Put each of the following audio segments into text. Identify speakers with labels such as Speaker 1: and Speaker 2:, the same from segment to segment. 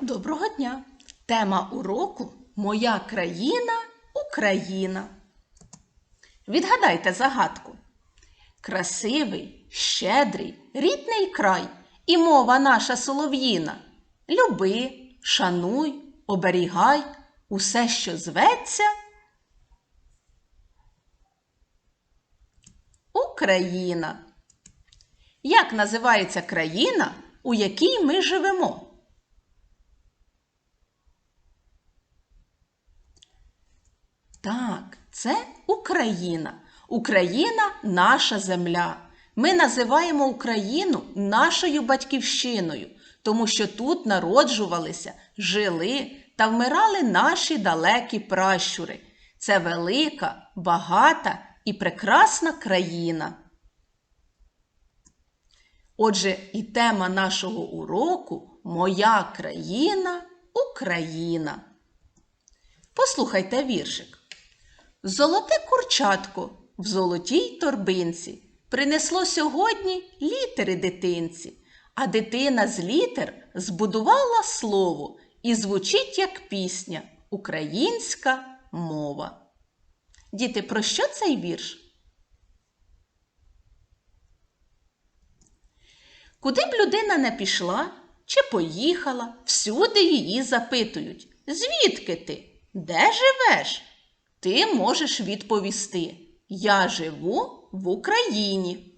Speaker 1: Доброго дня! Тема уроку Моя країна Україна. Відгадайте загадку. Красивий, щедрий, рідний край і мова наша солов'їна. Люби, шануй, оберігай усе, що зветься. Україна. Як називається країна, у якій ми живемо? Так, це Україна. Україна наша земля. Ми називаємо Україну нашою батьківщиною, тому що тут народжувалися, жили та вмирали наші далекі пращури. Це велика, багата і прекрасна країна. Отже, і тема нашого уроку Моя країна Україна. Послухайте віршик. Золоте курчатко в золотій торбинці принесло сьогодні літери дитинці, а дитина з літер збудувала слово і звучить як пісня Українська мова. Діти, про що цей вірш? Куди б людина не пішла чи поїхала, всюди її запитують Звідки ти? Де живеш? Ти можеш відповісти Я живу в Україні.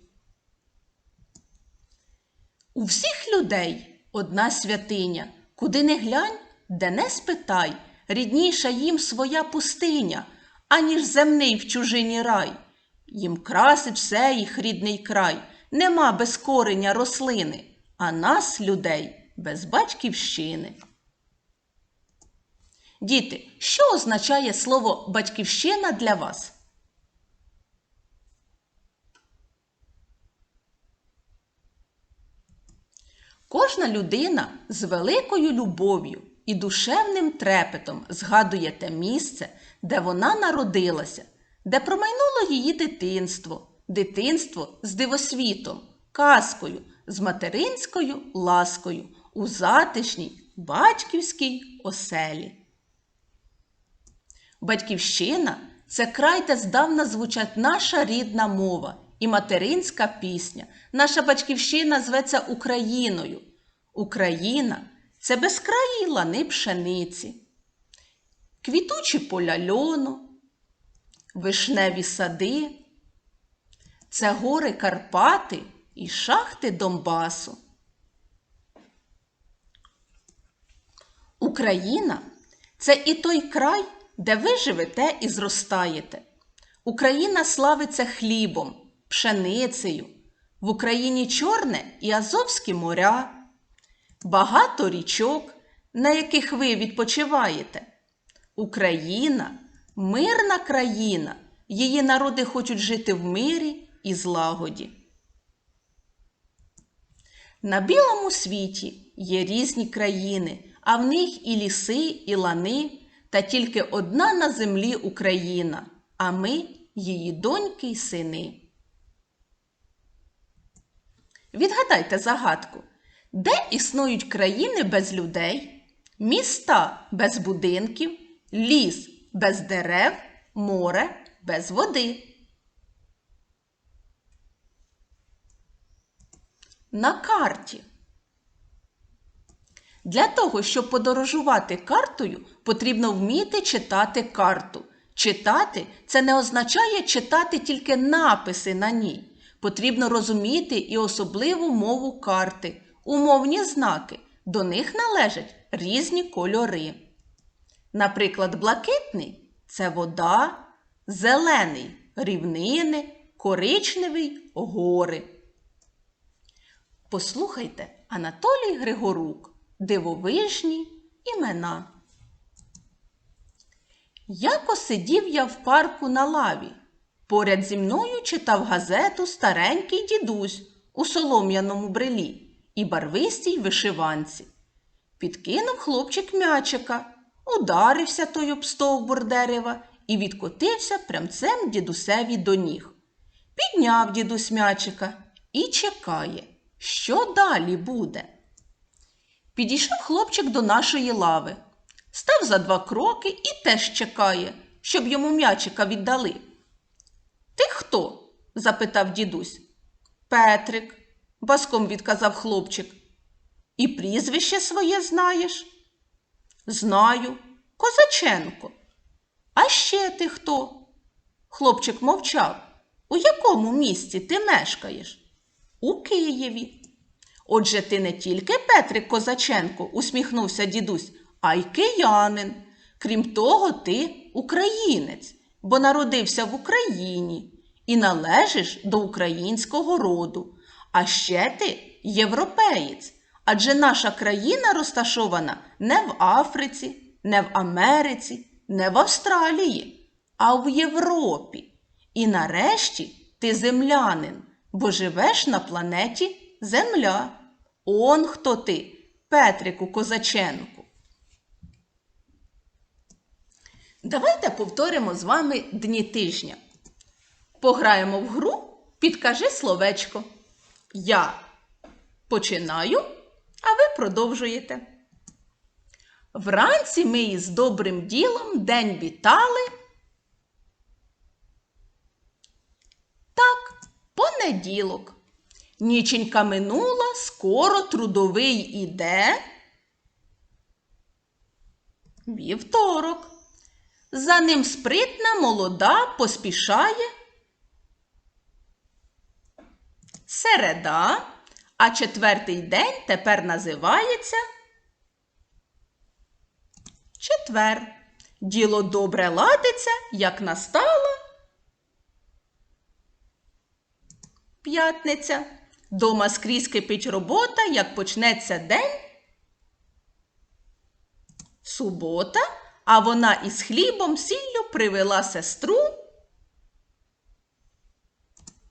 Speaker 1: У всіх людей одна святиня, куди не глянь, де не спитай, рідніша їм своя пустиня, аніж земний в чужині рай. Їм красить все їх рідний край, нема без кореня рослини, а нас, людей, без батьківщини. Діти, що означає слово батьківщина для вас? Кожна людина з великою любов'ю і душевним трепетом згадує те місце, де вона народилася, де промайнуло її дитинство, дитинство з дивосвітом, казкою, з материнською ласкою у затишній батьківській оселі. Батьківщина це край, де здавна звучать наша рідна мова і материнська пісня. Наша батьківщина зветься Україною. Україна це безкраї лани пшениці, квітучі поля льону, вишневі сади, це гори Карпати і шахти Донбасу. Україна це і той край, де ви живете і зростаєте. Україна славиться хлібом, пшеницею. В Україні Чорне і Азовські моря, багато річок, на яких ви відпочиваєте. Україна мирна країна, її народи хочуть жити в мирі і злагоді. На білому світі є різні країни, а в них і ліси, і лани, та тільки одна на землі Україна, а ми її доньки й сини. Відгадайте загадку, де існують країни без людей, міста без будинків, ліс без дерев, море без води. На карті. Для того, щоб подорожувати картою, потрібно вміти читати карту. Читати це не означає читати тільки написи на ній. Потрібно розуміти і особливу мову карти, умовні знаки. До них належать різні кольори. Наприклад, блакитний це вода, зелений рівнини, коричневий гори. Послухайте Анатолій Григорук. Дивовижні імена. Яко сидів я в парку на лаві. Поряд зі мною читав газету старенький дідусь у солом'яному брелі і барвистій вишиванці. Підкинув хлопчик м'ячика, ударився той об стовбур дерева і відкотився прямцем дідусеві до ніг. Підняв дідусь м'ячика і чекає, що далі буде. Підійшов хлопчик до нашої лави, став за два кроки і теж чекає, щоб йому м'ячика віддали. Ти хто? запитав дідусь. Петрик, баском відказав хлопчик. І прізвище своє знаєш? Знаю, Козаченко. А ще ти хто? Хлопчик мовчав. У якому місті ти мешкаєш? У Києві. Отже, ти не тільки Петрик Козаченко, усміхнувся дідусь, а й киянин. Крім того, ти українець, бо народився в Україні і належиш до українського роду. А ще ти європеєць, адже наша країна розташована не в Африці, не в Америці, не в Австралії, а в Європі. І нарешті ти землянин, бо живеш на планеті Земля. Он хто ти, Петрику Козаченку. Давайте повторимо з вами дні тижня. Пограємо в гру, підкажи словечко. Я починаю, а ви продовжуєте. Вранці ми із добрим ділом день вітали. Так, понеділок. Ніченька минула, скоро трудовий іде. Вівторок. За ним спритна молода поспішає. Середа, а четвертий день тепер називається Четвер. Діло добре ладиться, як настала. П'ятниця. Дома скрізь кипить робота, як почнеться день. Субота, а вона із хлібом сіллю привела сестру.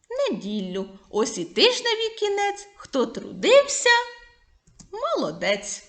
Speaker 1: Неділю. Ось і тижневі кінець. Хто трудився, молодець.